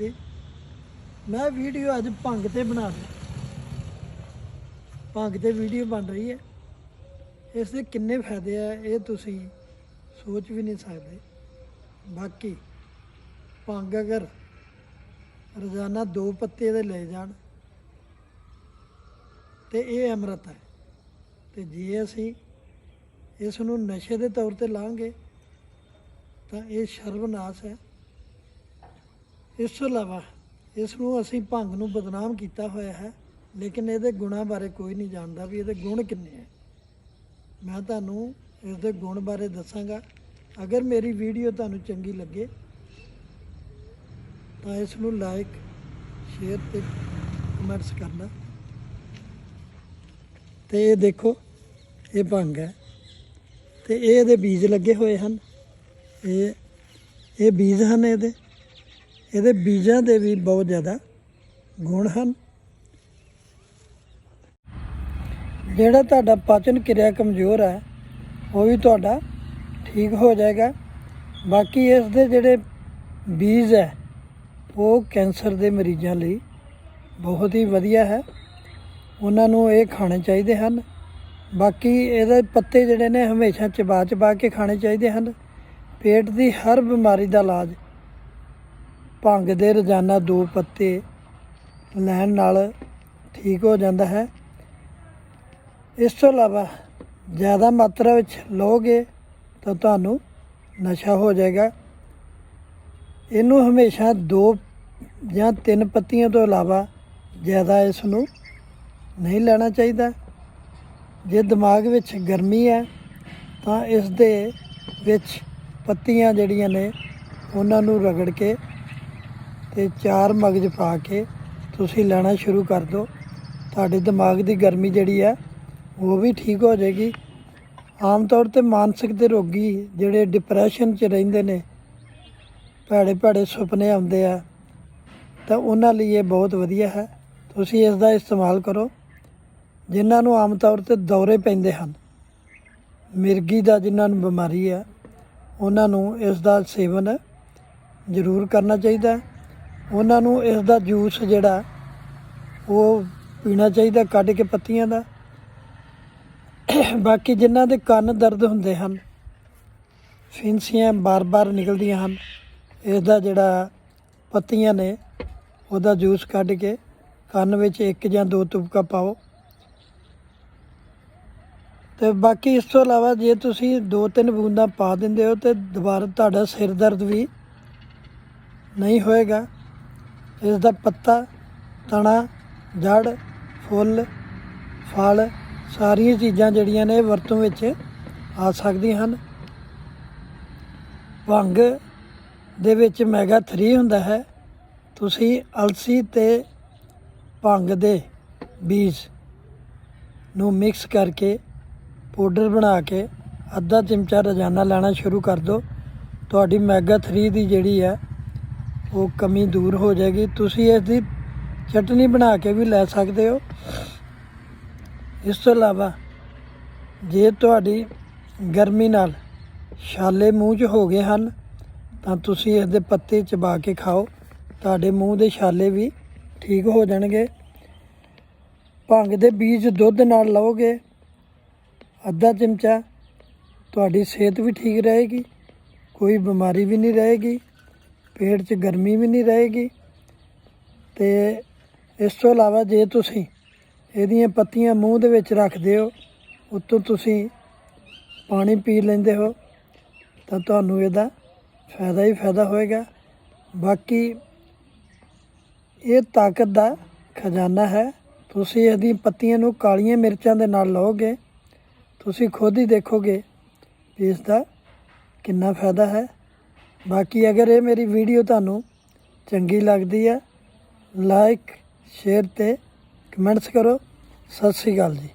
ਸਕਦੀ ਮੈਂ ਵੀਡੀਓ ਅੱਜ ਭੰਗ ਤੇ ਬਣਾ ਰਿਹਾ ਭੰਗ ਤੇ ਵੀਡੀਓ ਬਣ ਰਹੀ ਹੈ। ਇਸ ਦੇ ਕਿੰਨੇ ਫਾਇਦੇ ਆ, ਇਹ ਤੁਸੀਂ ਸੋਚ ਵੀ ਨਹੀਂ ਸਕਦੇ। ਬਾਕੀ ਭੰਗ ਅਗਰ ਰੋਜ਼ਾਨਾ ਦੋ ਪੱਤੇ ਦੇ ਲੈ ਜਾਣ, ਤੇ ਇਹ ਅੰਮ੍ਰਿਤ ਹੈ। ਤੇ ਜੇ ਅਸੀਂ ਇਸ ਨੂੰ ਨਸ਼ੇ ਦੇ ਤੌਰ ਤੇ ਲਾਂਗੇ, ਤਾਂ ਇਹ ਸਰਵਨਾਸ਼ ਹੈ। ਇਸ ਤੋਂ ਇਲਾਵਾ ਇਸ ਨੂੰ ਅਸੀਂ ਭੰਗ ਨੂੰ ਬਦਨਾਮ ਕੀਤਾ ਹੋਇਆ ਹੈ, ਲੇਕਿਨ ਇਹਦੇ ਗੁਣਾਂ ਬਾਰੇ ਕੋਈ ਨਹੀਂ ਜਾਣਦਾ ਵੀ ਇਹਦੇ ਗੁਣ ਕਿੰਨੇ ਹੈ। ਮੈਂ ਤੁਹਾਨੂੰ ਇਸ ਦੇ ਗੁਣ ਬਾਰੇ ਦੱਸਾਂਗਾ। ਅਗਰ ਮੇਰੀ ਵੀਡੀਓ ਤੁਹਾਨੂੰ ਚੰਗੀ ਲੱਗੇ, ਤਾਂ ਇਸ ਨੂੰ ਲਾਈਕ ਸ਼ੇਅਰ ਤੇ ਕਮੈਂਟਸ ਕਰਨਾ। ਤੇ ਇਹ ਦੇਖੋ, ਇਹ ਭੰਗ ਹੈ। ਤੇ ਇਹ ਇਹਦੇ ਬੀਜ ਲੱਗੇ ਹੋਏ ਹਨ। ਇਹ ਇਹ ਬੀਜ ਹਨ ਇਹਦੇ। ਇਹਦੇ ਬੀਜਾਂ ਦੇ ਵੀ ਬਹੁਤ ਜ਼ਿਆਦਾ ਗੁਣ ਹਨ। ਜਿਹੜਾ ਤੁਹਾਡਾ ਪਾਚਨ ਕਿਰਿਆ ਕਮਜ਼ੋਰ ਹੈ, ਉਹ ਵੀ ਤੁਹਾਡਾ ਠੀਕ ਹੋ ਜਾਏਗਾ। ਬਾਕੀ ਇਸ ਦੇ ਜਿਹੜੇ ਬੀਜ ਹੈ, ਉਹ ਕੈਂਸਰ ਦੇ ਮਰੀਜ਼ਾਂ ਲਈ ਬਹੁਤ ਹੀ ਵਧੀਆ ਹੈ। ਉਹਨਾਂ ਨੂੰ ਇਹ ਖਾਣੇ ਚਾਹੀਦੇ ਹਨ। ਬਾਕੀ ਇਹਦੇ ਪੱਤੇ ਜਿਹੜੇ ਨੇ, ਹਮੇਸ਼ਾ ਚਬਾ ਚਬਾ ਕੇ ਖਾਣੇ ਚਾਹੀਦੇ ਹਨ। ਪੇਟ ਦੀ ਹਰ ਬਿਮਾਰੀ ਦਾ ਇਲਾਜ ਭੰਗ ਦੇ ਰੋਜ਼ਾਨਾ ਦੋ ਪੱਤੇ ਲੈਣ ਨਾਲ ਠੀਕ ਹੋ ਜਾਂਦਾ ਹੈ। ਇਸ ਤੋਂ ਇਲਾਵਾ ਜ਼ਿਆਦਾ ਮਾਤਰਾ ਵਿੱਚ ਲਓਗੇ ਤਾਂ ਤੁਹਾਨੂੰ ਨਸ਼ਾ ਹੋ ਜਾਏਗਾ। ਇਹਨੂੰ ਹਮੇਸ਼ਾ ਦੋ ਜਾਂ ਤਿੰਨ ਪੱਤੀਆਂ ਤੋਂ ਇਲਾਵਾ ਜ਼ਿਆਦਾ ਇਸ ਨੂੰ ਨਹੀਂ ਲੈਣਾ ਚਾਹੀਦਾ। ਜੇ ਦਿਮਾਗ ਵਿੱਚ ਗਰਮੀ ਹੈ ਤਾਂ ਇਸ ਦੇ ਵਿੱਚ ਪੱਤੀਆਂ ਜਿਹੜੀਆਂ ਨੇ ਉਹਨਾਂ ਨੂੰ ਰਗੜ ਕੇ ਤੇ ਚਾਰ ਮਗਜ ਪਾ ਕੇ ਤੁਸੀਂ ਲੈਣਾ ਸ਼ੁਰੂ ਕਰ ਦਿਓ। ਤੁਹਾਡੇ ਦਿਮਾਗ ਦੀ ਗਰਮੀ ਜਿਹੜੀ ਹੈ, ਉਹ ਵੀ ਠੀਕ ਹੋ ਜਾਏਗੀ। ਆਮ ਤੌਰ ਤੇ ਮਾਨਸਿਕ ਦੇ ਰੋਗੀ ਜਿਹੜੇ ਡਿਪਰੈਸ਼ਨ 'ਚ ਰਹਿੰਦੇ ਨੇ, ਭੈੜੇ ਭੈੜੇ ਸੁਪਨੇ ਆਉਂਦੇ ਆ, ਤਾਂ ਉਹਨਾਂ ਲਈ ਇਹ ਬਹੁਤ ਵਧੀਆ ਹੈ। ਤੁਸੀਂ ਇਸ ਦਾ ਇਸਤੇਮਾਲ ਕਰੋ। ਜਿਨ੍ਹਾਂ ਨੂੰ ਆਮ ਤੌਰ ਤੇ ਦੌਰੇ ਪੈਂਦੇ ਹਨ, ਮਿਰਗੀ ਦਾ ਜਿਨ੍ਹਾਂ ਨੂੰ ਬਿਮਾਰੀ ਹੈ ਉਹਨਾਂ ਨੂੰ ਇਸ ਦਾ ਸੇਵਨ ਜ਼ਰੂਰ ਕਰਨਾ ਚਾਹੀਦਾ ਹੈ। ਉਹਨਾਂ ਨੂੰ ਇਸ ਦਾ ਜੂਸ ਜਿਹੜਾ, ਉਹ ਪੀਣਾ ਚਾਹੀਦਾ, ਕੱਢ ਕੇ ਪੱਤੀਆਂ ਦਾ। ਬਾਕੀ ਜਿਨ੍ਹਾਂ ਦੇ ਕੰਨ ਦਰਦ ਹੁੰਦੇ ਹਨ, ਫਿੰਸੀਆਂ ਬਾਰ-ਬਾਰ ਨਿਕਲਦੀਆਂ ਹਨ ਇਸ ਦਾ ਜਿਹੜਾ ਪੱਤੀਆਂ ਨੇ, ਉਹਦਾ ਜੂਸ ਕੱਢ ਕੇ ਕੰਨ ਵਿੱਚ ਇੱਕ ਜਾਂ ਦੋ ਤੁਪਕਾ ਪਾਓ। ਤੇ ਬਾਕੀ ਇਸ ਤੋਂ ਇਲਾਵਾ ਜੇ ਤੁਸੀਂ ਦੋ ਤਿੰਨ ਬੂੰਦਾਂ ਪਾ ਦਿੰਦੇ ਹੋ, ਤੇ ਦੁਬਾਰਾ ਤੁਹਾਡਾ ਸਿਰ ਦਰਦ ਵੀ ਨਹੀਂ ਹੋਏਗਾ। ਇਸ ਦਾ ਪੱਤਾ, ਤਣਾ, ਜੜ, ਫੁੱਲ, ਫਲ ਸਾਰੀਆਂ ਚੀਜ਼ਾਂ ਜਿਹੜੀਆਂ ਨੇ ਵਰਤੋਂ ਵਿੱਚ ਆ ਸਕਦੀਆਂ ਹਨ। ਭੰਗ ਦੇ ਵਿੱਚ ਮੈਗਾ 3 ਹੁੰਦਾ ਹੈ। ਤੁਸੀਂ ਅਲਸੀ ਤੇ ਭੰਗ ਦੇ ਬੀਜ ਨੂੰ ਮਿਕਸ ਕਰਕੇ ਪਾਊਡਰ ਬਣਾ ਕੇ ਅੱਧਾ ਚਮਚਾ ਰੋਜ਼ਾਨਾ ਲੈਣਾ ਸ਼ੁਰੂ ਕਰ ਦਿਓ। ਤੁਹਾਡੀ ਮੈਗਾ 3 ਦੀ ਜਿਹੜੀ ਹੈ ਉਹ ਕਮੀ ਦੂਰ ਹੋ ਜਾਏਗੀ। ਤੁਸੀਂ ਇਸ ਦੀ ਚਟਨੀ ਬਣਾ ਕੇ ਵੀ ਲੈ ਸਕਦੇ ਹੋ। ਇਸ ਤੋਂ ਇਲਾਵਾ ਜੇ ਤੁਹਾਡੀ ਗਰਮੀ ਨਾਲ ਛਾਲੇ ਮੂੰਹ 'ਚ ਹੋ ਗਏ ਹਨ, ਤਾਂ ਤੁਸੀਂ ਇਸ ਦੇ ਪੱਤੇ ਚਬਾ ਕੇ ਖਾਓ। ਤੁਹਾਡੇ ਮੂੰਹ ਦੇ ਛਾਲੇ ਵੀ ਠੀਕ ਹੋ ਜਾਣਗੇ। ਭੰਗ ਦੇ ਬੀਜ ਦੁੱਧ ਨਾਲ ਲਓਗੇ। ਅੱਧਾ ਚਮਚਾ ਤੁਹਾਡੀ ਸਿਹਤ ਵੀ ਠੀਕ ਰਹੇਗੀ। ਕੋਈ ਬਿਮਾਰੀ ਵੀ ਨਹੀਂ ਰਹੇਗੀ। ਪੇਟ 'ਚ ਗਰਮੀ ਵੀ ਨਹੀਂ ਰਹੇਗੀ। ਤੇ ਇਸ ਤੋਂ ਇਲਾਵਾ ਜੇ ਤੁਸੀਂ ਇਹਦੀਆਂ ਪੱਤੀਆਂ ਮੂੰਹ ਦੇ ਵਿੱਚ ਰੱਖਦੇ ਹੋ, ਉੱਤੋਂ ਤੁਸੀਂ ਪਾਣੀ ਪੀ ਲੈਂਦੇ ਹੋ, ਤਾਂ ਤੁਹਾਨੂੰ ਇਹਦਾ ਫਾਇਦਾ ਹੀ ਫਾਇਦਾ ਹੋਏਗਾ। ਬਾਕੀ ਇਹ ਤਾਕਤ ਦਾ ਖਜ਼ਾਨਾ ਹੈ। ਤੁਸੀਂ ਇਹਦੀ ਪੱਤੀਆਂ ਨੂੰ ਕਾਲੀਆਂ ਮਿਰਚਾਂ ਦੇ ਨਾਲ ਲਓਗੇ, ਤੁਸੀਂ ਖੁਦ ਹੀ ਦੇਖੋਗੇ ਵੀ ਇਸ ਦਾ ਕਿੰਨਾ ਫਾਇਦਾ ਹੈ। ਬਾਕੀ ਅਗਰ ਇਹ ਮੇਰੀ ਵੀਡੀਓ ਤੁਹਾਨੂੰ ਚੰਗੀ ਲੱਗਦੀ ਹੈ ਲਾਈਕ ਸ਼ੇਅਰ ਤੇ ਕਮੈਂਟਸ ਕਰੋ। ਸਤਿ ਸ਼੍ਰੀ ਅਕਾਲ ਜੀ।